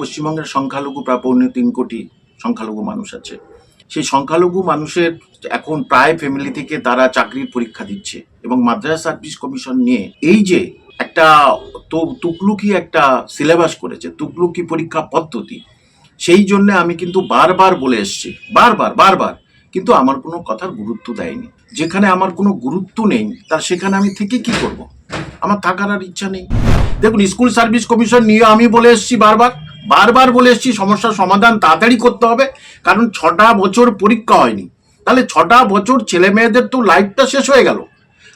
পশ্চিমবঙ্গের সংখ্যালঘু পৌনে তিন কোটি সংখ্যালঘু মানুষ আছে। সেই সংখ্যালঘু মানুষের এখন প্রায় ফ্যামিলি থেকে তারা চাকরির পরীক্ষা দিচ্ছে এবং মাদ্রাসা সার্ভিস কমিশন নিয়ে এই যে একটা তো তুকলুকি একটা সিলেবাস করেছে তুকলুকি পরীক্ষা পদ্ধতি, সেই জন্য আমি কিন্তু বারবার বলে এসেছি, বারবার বারবার, কিন্তু আমার কোনো কথার গুরুত্ব দেয়নি। যেখানে আমার কোনো গুরুত্ব নেই তার সেখানে আমি থেকে কি করব? আমার থাকার আর ইচ্ছা নেই। দেখুন স্কুল সার্ভিস কমিশন নিয়ে আমি বলে এসেছি বারবার। বারবার বলে এসেছি, সমস্যার সমাধান তাড়াতাড়ি করতে হবে, কারণ ছটা বছর পরীক্ষা হয়নি। তাহলে ছটা বছর ছেলে মেয়েদের তো লাইফটা শেষ হয়ে গেল।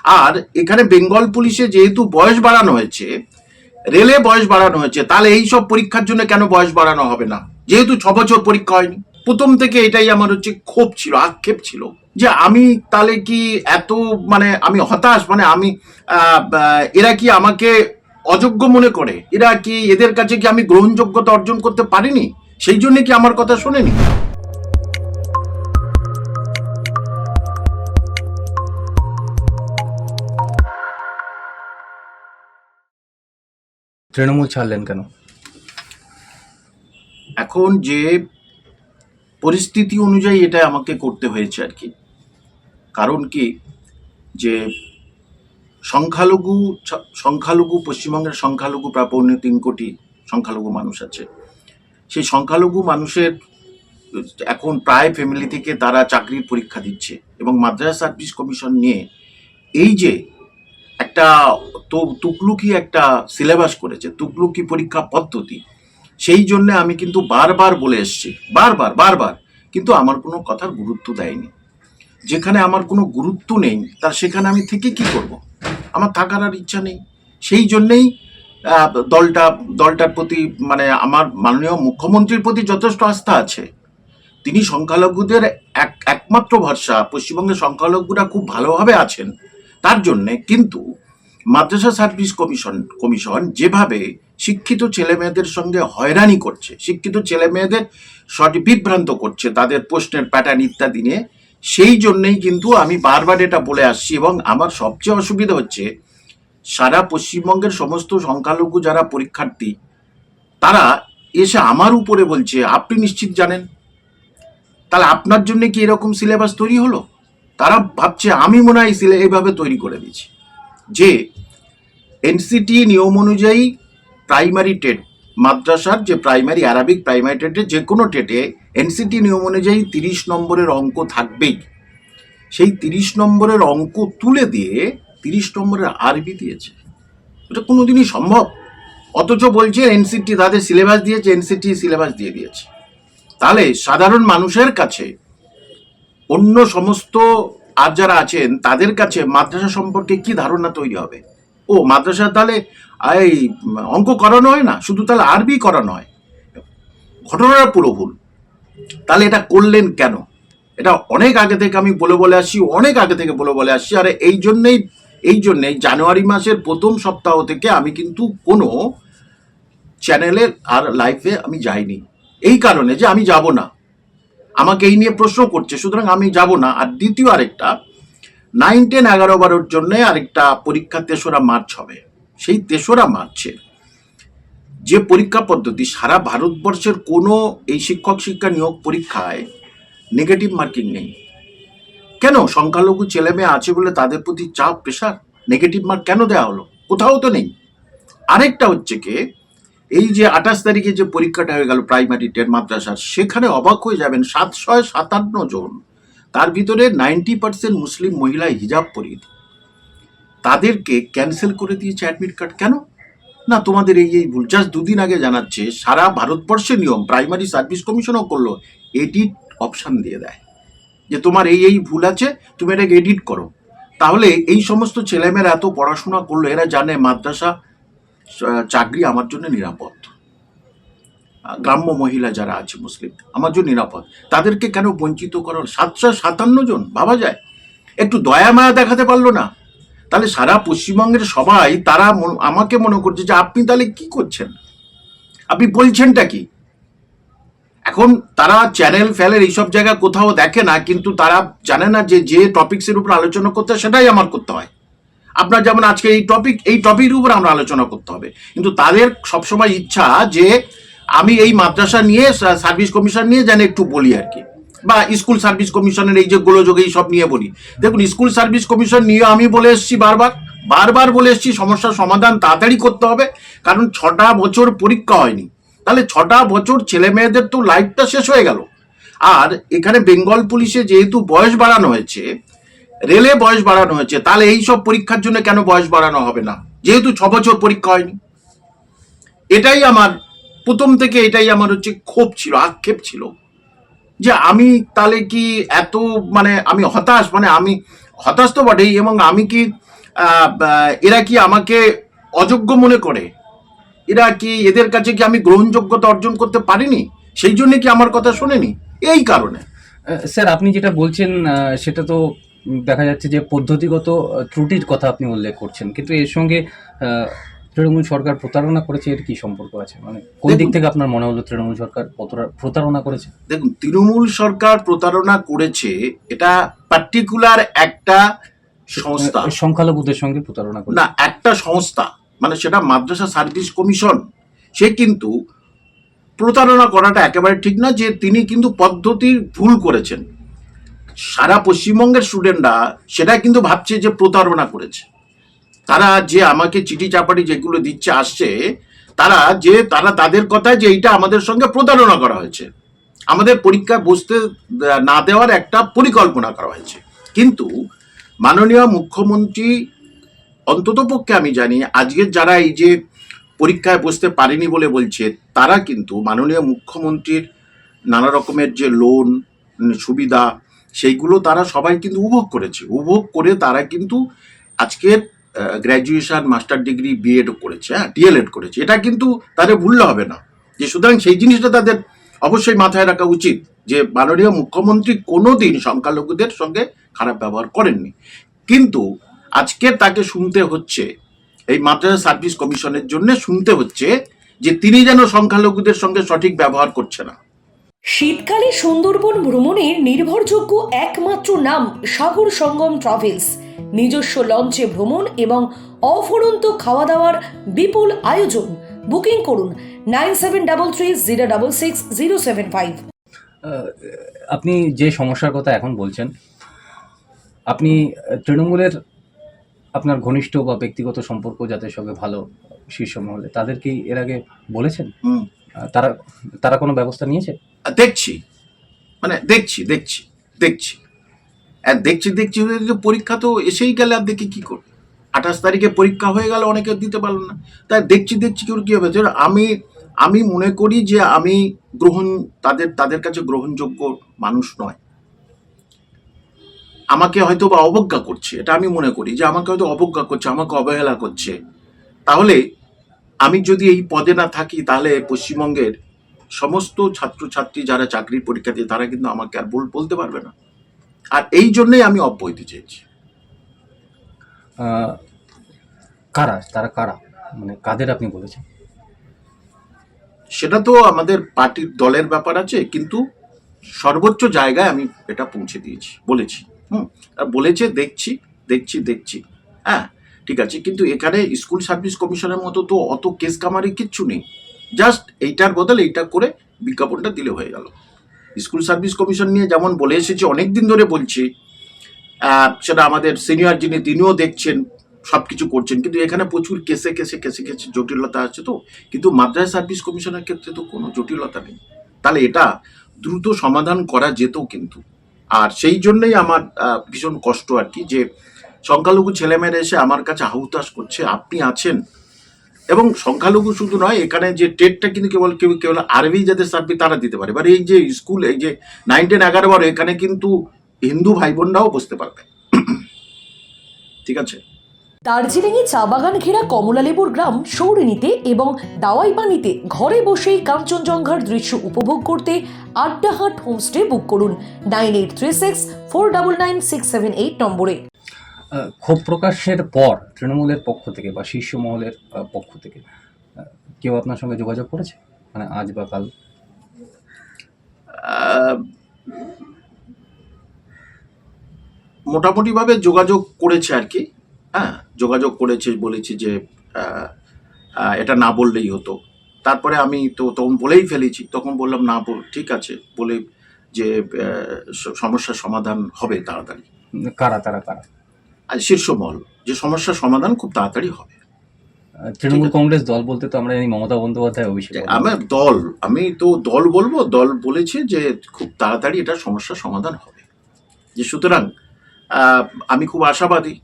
আর এখানে বেঙ্গল পুলিশে যেহেতু বয়স বাড়ানো হয়েছে, রেলে বয়স বাড়ানো হয়েছে, তাহলে এই সব পরীক্ষার জন্য কেন বয়স বাড়ানো হবে না? যেহেতু ছ বছর পরীক্ষা হয়নি। প্রথম থেকে এটাই আমার হচ্ছে ক্ষোভ ছিল, আক্ষেপ ছিল যে আমি তাহলে কি এত মানে আমি হতাশ? মানে আমি এরা কি আমাকে অযোগ্য মনে করে। এরা কি এদের কাছে কি আমি গ্রহণযোগ্যতা অর্জন করতে পারিনি? সেই জন্য কি আমার কথা শোনেনি? তৃণমূল ছাড়লেন কেন? এখন যে পরিস্থিতি অনুযায়ী এটা আমাকে করতে হয়েছে আর কি। কারণ কি? যে সংখ্যালঘু সংখ্যালঘু, পশ্চিমবঙ্গের সংখ্যালঘু পৌনে তিন কোটি সংখ্যালঘু মানুষ আছে। সেই সংখ্যালঘু মানুষের, এখন প্রায় ফ্যামিলি থেকে তারা চাকরির পরীক্ষা দিচ্ছে এবং মাদ্রাসা সার্ভিস কমিশন নিয়ে এই যে একটা তো তুকলুকি একটা সিলেবাস করেছে, তুকলুকি পরীক্ষা পদ্ধতি, সেই জন্য আমি কিন্তু বারবার বলে এসেছি, বারবার বারবার, কিন্তু আমার কোনো কথার গুরুত্ব দেয়নি। যেখানে আমার কোনো গুরুত্ব নেই তার সেখানে আমি থেকে কি করব? আমার থাকার আর ইচ্ছা নেই। সেই জন্যেই দলটা, দলটার প্রতি মানে আমার মাননীয় মুখ্যমন্ত্রীর প্রতি যথেষ্ট আস্থা আছে। তিনি সংখ্যালঘুদের এক, একমাত্র ভরসা, পশ্চিমবঙ্গের সংখ্যালঘুরা খুব ভালোভাবে আছেন তার জন্যে। কিন্তু মাদ্রাসা সার্ভিস কমিশন কমিশন যেভাবে শিক্ষিত ছেলে মেয়েদের সঙ্গে হয়রানি করছে, শিক্ষিত ছেলে মেয়েদের সঠিক বিভ্রান্ত করছে, তাদের প্রশ্নের প্যাটার্ন ইত্যাদি নিয়ে সেই জন্যেই কিন্তু আমি বারবার এটা বলে আসছি এবং আমার সবচেয়ে অসুবিধা হচ্ছে, সারা পশ্চিমবঙ্গের সমস্ত সংখ্যালঘু যারা পরীক্ষার্থী, তারা এসে আমার উপরে বলছে, আপনি নিশ্চিত জানেন? তাহলে আপনার জন্য কি এরকম সিলেবাস তৈরি হলো? তারা ভাবছে, আমি মনে হয় সিলে, এইভাবে তৈরি করে দিয়েছি। যে এনসিটি নিয়ম অনুযায়ী প্রাইমারি টেট, মাদ্রাসার যে প্রাইমারি আরবিক প্রাইমারি টেটে যে কোনো টেটে এনসিটি নিয়ম অনুযায়ী তিরিশ নম্বরের অঙ্ক থাকবেই। সেই তিরিশ নম্বরের অঙ্ক তুলে দিয়ে তিরিশ নম্বরের আরবি দিয়েছে। এটা কোনোদিনই সম্ভব। অথচ বলছে এনসিটি তাদের সিলেবাস দিয়েছে এনসিটি সিলেবাস দিয়ে দিয়েছে। তাহলে সাধারণ মানুষের কাছে অন্য সমস্ত আর যারা আছেন, তাদের কাছে মাদ্রাসা সম্পর্কে কি ধারণা তৈরি হবে? ও, মাদ্রাসা তাহলে, এই, অঙ্ক করানো হয় না, শুধু তাহলে আরবি করানো হয়। ঘটনাটা পুরো ভুল। তাহলে এটা করলেন কেন? এটা অনেক আগে থেকে আমি বলে বলে আসছি অনেক আগে থেকে বলে বলে আসছি আর এই জন্যেই এই জন্যেই জানুয়ারি মাসের প্রথম সপ্তাহ থেকে আমি কিন্তু কোনো চ্যানেলে আর লাইভে আমি যাইনি। এই কারণে যে আমি যাব না। আমাকে এই নিয়ে প্রশ্ন করছে, সুতরাং আমি যাব না। আর দ্বিতীয় আরেকটা নাইন টেন এগারো বারোর জন্য আরেকটা পরীক্ষা তেসরা মার্চ হবে। সেই তেসরা মার্চে যে পরীক্ষা পদ্ধতি সারা ভারতবর্ষের কোনো এই শিক্ষক শিক্ষা নিয়োগ পরীক্ষায় নেগেটিভ মার্কিং নেই। কেন? সংখ্যালঘু ছেলে মেয়ে আছে বলে তাদের প্রতি চাপ প্রেশার? নেগেটিভ মার্ক কেন দেওয়া হলো? কোথাও তো নেই। আরেকটা হচ্ছে কি, এই যে আঠাশ তারিখে যে পরীক্ষাটা হয়ে গেল প্রাইমারি টেন মাদ্রাসার, সেখানে অবাক হয়ে যাবেন সাতশো সাতান্ন জন। তার ভিতরে নাইনটি পার্সেন্ট মুসলিম মহিলা হিজাব পরিয়ে তাদেরকে ক্যান্সেল করে দিয়েছে অ্যাডমিট কার্ড কেন? না, তোমাদের এই এই ভুল জাস্ট দুদিন আগে জানাচ্ছে, সারা ভারতবর্ষের নিয়ম প্রাইমারি সার্ভিস কমিশনও করল এডিট অপশান দিয়ে দেয়। যে তোমার এই এই ভুল আছে, তুমি এটাকে এডিট করো। তাহলে এই সমস্ত ছেলেমেয়েরা এত পড়াশোনা করল, এরা জানে মাদ্রাসা চাকরি আমার জন্য নিরাপদ। গ্রাম্য মহিলা যারা আছে, মুসলিম, আমার জন্য নিরাপদ। তাদেরকে কেন বঞ্চিত করার সাতশো সাতান্ন জন, ভাবা যায়? একটু দয়া মায়া দেখাতে পারল না? তাহলে সারা পশ্চিমবঙ্গের সবাই, তারা আমাকে মনে করছে যে আপনি তাহলে কি করছেন? আপনি বলছেনটা কি? এখন তারা চ্যানেল ফ্যালের এইসব জায়গা কোথাও দেখে না, কিন্তু তারা জানে না যে যে টপিক্সের উপর আলোচনা করতে সেটাই আমার করতে হয়। আপনার যেমন আজকে এই টপিক এই টপিকের উপর আমরা আলোচনা করতে হবে। কিন্তু তাদের সবসময় ইচ্ছা যে, আমি এই মাদ্রাসা নিয়ে সার্ভিস কমিশন নিয়ে যেন একটু বলি আর কি। বা স্কুল সার্ভিস কমিশনের এই যে গোলযোগ, এই সব নিয়ে বলি। দেখুন, স্কুল সার্ভিস কমিশন নিয়ে আমি বলে এসেছি বারবার। বারবার বলে এসেছি, সমস্যার সমাধান তাড়াতাড়ি করতে হবে। কারণ ছটা বছর পরীক্ষা হয়নি। তাহলে ছটা বছর ছেলে মেয়েদের তো লাইফটা শেষ হয়ে গেল। আর এখানে বেঙ্গল পুলিশে যেহেতু বয়স বাড়ানো হয়েছে, রেলে বয়স বাড়ানো হয়েছে, তাহলে এই সব পরীক্ষার জন্য কেন বয়স বাড়ানো হবে না? যেহেতু ছ বছর পরীক্ষা হয়নি। এটাই আমার, প্রথম থেকে এটাই আমার হচ্ছে ক্ষোভ ছিল, আক্ষেপ ছিল। যে আমি তাহলে কি এত মানে আমি হতাশ? মানে আমি হতাশ তো বটেই, এবং আমি কি এরা কি আমাকে অযোগ্য মনে করে? এরা কি এদের কাছে কি আমি গ্রহণযোগ্যতা অর্জন করতে পারিনি? সেই জন্য কি আমার কথা শোনেনি? এই কারণে। স্যার, আপনি যেটা বলছেন সেটা তো দেখা যাচ্ছে যে পদ্ধতিগত ত্রুটির কথা আপনি উল্লেখ করছেন। কিন্তু এর সঙ্গে তৃণমূল সরকার প্রতারণা করেছে এর কি সম্পর্ক আছে? মানে কোন দিক থেকে আপনার মনে হলো তৃণমূল সরকার প্রতার- প্রতারণা করেছে? দেখুন তৃণমূল সরকার প্রতারণা করেছে এটা পার্টিকুলার একটা সংস্থা। সংখ্যালঘুদের সঙ্গে প্রতারণা করেছে। না একটা সংস্থা মানে সেটা মাদ্রাসা সার্ভিস কমিশন সে কিন্তু প্রতারণা করাটা একেবারে ঠিক না যে তিনি কিন্তু পদ্ধতির ভুল করেছেন। সারা পশ্চিমবঙ্গের স্টুডেন্টরা সেটা কিন্তু ভাবছে যে প্রতারণা করেছে। তারা যে আমাকে চিঠি চাপাটি যেগুলো দিচ্ছে আসছে, তারা যে, তারা তাদের কথায় যে এইটা আমাদের সঙ্গে প্রতারণা করা হয়েছে। আমাদের পরীক্ষায় বসতে না দেওয়ার একটা পরিকল্পনা করা হয়েছে। কিন্তু মাননীয় মুখ্যমন্ত্রী অন্তত পক্ষে আমি জানি, আজকের যারা এই যে পরীক্ষায় বসতে পারেনি বলে বলছে, তারা কিন্তু মাননীয় মুখ্যমন্ত্রীর নানা রকমের যে লোন সুবিধা, সেইগুলো তারা সবাই কিন্তু উপভোগ করেছে। উপভোগ করে তারা কিন্তু আজকের গ্র্যাজুয়েশন মাস্টার ডিগ্রি বিএড করেছে হ্যাঁ ডিএলএড করেছে। এটা কিন্তু তাদের ভুললে হবে না। যে সুতরাং সেই জিনিসটা তাদের অবশ্যই মাথায় রাখা উচিত যে মাননীয় মুখ্যমন্ত্রী কোনো দিন সংখ্যালঘুদের সঙ্গে খারাপ ব্যবহার করেননি। কিন্তু আজকে তাকে শুনতে হচ্ছে, এই মাদ্রাসা সার্ভিস কমিশনের জন্য শুনতে হচ্ছে যে তিনি যেন সংখ্যালঘুদের সঙ্গে সঠিক ব্যবহার করছে না। শীতকালে সুন্দরবন ভ্রমণের নির্ভরযোগ্য একমাত্র নাম সাগর সঙ্গম ট্রাভেলস। নিজস্ব লঞ্চে ভ্রমণ এবং অফুরন্ত খাওয়া দাওয়ার বিপুল আয়োজন। বুকিং করুন nine seven double three zero double six zero seven five. আপনি যে সমস্যার কথা এখন বলছেন আপনি তৃণমূলের আপনার ঘনিষ্ঠ বা ব্যক্তিগত সম্পর্ক যাদের সঙ্গে ভালো শীর্ষ মহলে তাদেরকে এর আগে বলেছেন? হুম। তারা তারা কোনো ব্যবস্থা নিয়েছে? দেখছি। মানে দেখছি দেখছি দেখছি। দেখছি দেখছি পরীক্ষা তো এসেই গেলে, আর দেখি কি করবে। আঠাশ তারিখে পরীক্ষা হয়ে গেল, অনেকে দিতে পারল না। তাই দেখছি দেখছি করে কি হবে। আমি আমি মনে করি যে আমি গ্রহণ, তাদের তাদের কাছে গ্রহণযোগ্য মানুষ নয়। আমাকে হয়তো বা অবজ্ঞা করছে, এটা আমি মনে করি। যে আমাকে হয়তো অবজ্ঞা করছে, আমাকে অবহেলা করছে। তাহলে আমি যদি এই পদে না থাকি, তাহলে পশ্চিমবঙ্গের সমস্ত ছাত্রছাত্রী যারা চাকরির পরীক্ষা দিয়ে তারা কিন্তু আমাকে আর বল- বলতে পারবে না। আর এই জন্যই আমি অব্য চেয়েছি। কারা? তারা কারা? মানে কাদের আপনি বলেছেন? সেটা তো আমাদের পার্টির দলের ব্যাপার আছে কিন্তু সর্বোচ্চ জায়গায় আমি এটা পৌঁছে দিয়েছি বলেছি। হুম আর বলেছে দেখছি দেখছি দেখছি। হ্যাঁ ঠিক আছে কিন্তু এখানে স্কুল সার্ভিস কমিশনের মতো তো অত কেস কামারি কিচ্ছু নেই। জাস্ট এইটার বদলে এইটা করে বিজ্ঞাপনটা দিলে হয়ে গেল। স্কুল সার্ভিস কমিশন নিয়ে যেমন বলে এসেছি অনেক দিন ধরে বলছি সেটা আমাদের সিনিয়র যিনি তিনিও দেখছেন সব কিছু করছেন। কিন্তু এখানে প্রচুর কেসে কেসে কেসে কেসে জটিলতা আছে তো। কিন্তু মাদ্রাসা সার্ভিস কমিশনের ক্ষেত্রে তো কোনো জটিলতা নেই। তাহলে এটা দ্রুত সমাধান করা যেত কিন্তু। আর সেই জন্যই আমার ভীষণ কষ্ট আর কি যে সংখ্যালঘু ছেলেমেয়েরা এসে আমার কাছে হাহুতাশ করছে। আপনি আছেন এবং সংখ্যালঘু শুধু নয়, এখানে যে টেটটা কিন্তু কেবল কেউ কেবল আরবি যাদের সার্ভি তারা দিতে পারে। এবার এই যে স্কুল এই যে নাইন টেন এগারো বারো, এখানে কিন্তু হিন্দু ভাই বোনরাও বসতে পারবে। ঠিক আছে? দার্জিলিংয়ে চা বাগান ঘেরা কমলালেবুর গ্রাম সৌরিনীতে এবং দাওয়াইবানিতে ঘরে বসেই কাঞ্চনজঙ্ঘার দৃশ্য উপভোগ করতে আড্ডাহাট হোমস্টে বুক করুন। Nine eight three six four double nine six seven eight নম্বরে। ক্ষোভ প্রকাশের পর তৃণমূলের পক্ষ থেকে বা শীর্ষ মহলের পক্ষ থেকে কেউ আপনার সঙ্গে যোগাযোগ করেছে? মানে আজ বা কাল? মোটামুটিভাবে যোগাযোগ করেছে আর কি। হ্যাঁ যোগাযোগ করেছে বলেছি যে এটা না বললেই হতো। তারপরে আমি তো তখন বলেই ফেলেছি তখন বললাম না বল ঠিক আছে। বলে যে সমস্যার সমাধান হবে তাড়াতাড়ি। কারা তারা কারা? শীর্ষ মহল যে সমস্যার সমাধান খুব তাড়াতাড়ি হবে। তৃণমূল কংগ্রেস দল বলতে তো আমরা জানি মমতা বন্দ্যোপাধ্যায় অভিষেক। আমার দল আমি তো দল বলব দল বলেছে যে খুব তাড়াতাড়ি এটা সমস্যার সমাধান হবে। যে সুতরাং আমি খুব আশাবাদী।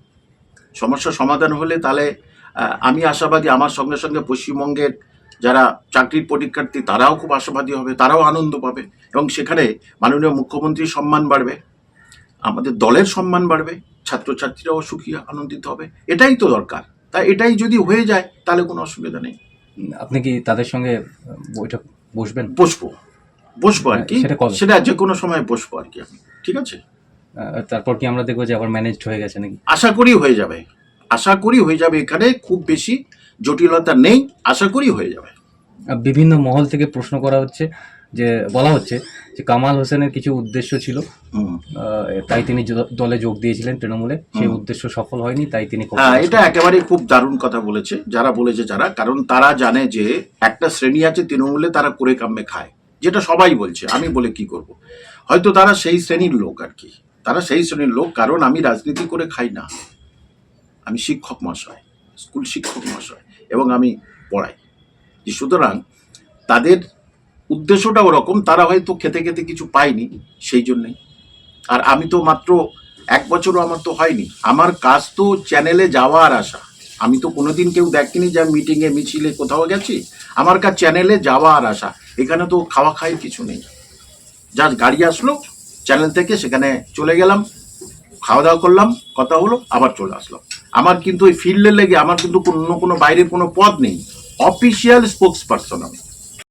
সমস্যার সমাধান হলে তাহলে আমি আশাবাদী আমার সঙ্গে সঙ্গে পশ্চিমবঙ্গের যারা চাকরির পরীক্ষার্থী তারাও খুব আশাবাদী হবে তারাও আনন্দ পাবে এবং সেখানে মাননীয় মুখ্যমন্ত্রীর সম্মান বাড়বে আমাদের দলের সম্মান বাড়বে। ছাত্রছাত্রীরাও সুখী আনন্দিত হবে। এটাই তো দরকার। তা এটাই যদি হয়ে যায় তাহলে কোনো অসুবিধা নেই। আপনি কি তাদের সঙ্গে বইটা বসবেন? বসবো। বসবো আর কি। সেটা যে কোনো সময় বসবো আর কি আমি। ঠিক আছে? তারপর কি আমরা দেখব যে আবার ম্যানেজড হয়ে গেছে নাকি? আশা করি হয়ে যাবে। আশা করি হয়ে যাবে এখানে। খুব বেশি জটিলতা নেই। আশা করি হয়ে যাবে। বিভিন্ন মহল থেকে প্রশ্ন করা হচ্ছে। যে বলা হচ্ছে যে কামাল হোসেনের কিছু উদ্দেশ্য ছিল। তাই তিনি দলে যোগ দিয়েছিলেন তৃণমূলে। সেই উদ্দেশ্য সফল হয়নি তাই তিনি হ্যাঁ এটা একেবারে খুব দারুণ কথা বলেছে যারা বলেছে যারা। কারণ তারা জানে যে একটা শ্রেণি আছে তৃণমূলে তারা করে কামে খায় যেটা সবাই বলছে আমি বলে কি করব? হয়তো তারা সেই শ্রেণির লোক আর কি। তারা সেই শ্রেণির লোক কারণ আমি রাজনীতি করে খাই না। আমি শিক্ষক মশাই স্কুল শিক্ষক মশাই এবং আমি পড়াই। সুতরাং তাদের উদ্দেশ্যটা ওরকম, তারা হয়তো খেতে খেতে কিছু পায়নি সেই জন্যেই আর আমি তো মাত্র এক বছরও আমার তো হয়নি। আমার কাজ তো চ্যানেলে যাওয়া আর আসা আমি তো কোনোদিন কেউ দেখিনি যে মিটিংয়ে মিছিলে কোথাও গেছি। আমার কাজ চ্যানেলে যাওয়া আর আসা এখানে তো খাওয়া খাই কিছু নেই। যার গাড়ি আসলো চ্যানেল থেকে সেখানে চলে গেলাম। খাওয়া দাওয়া করলাম, কথা হলো, আবার চলে আসলাম। আমার কিন্তু ওই ফিল্ডে লেগে আমার কিন্তু অন্য কোনো বাইরের কোনো পদ নেই। অফিসিয়াল স্পোক্স পার্সন আমি।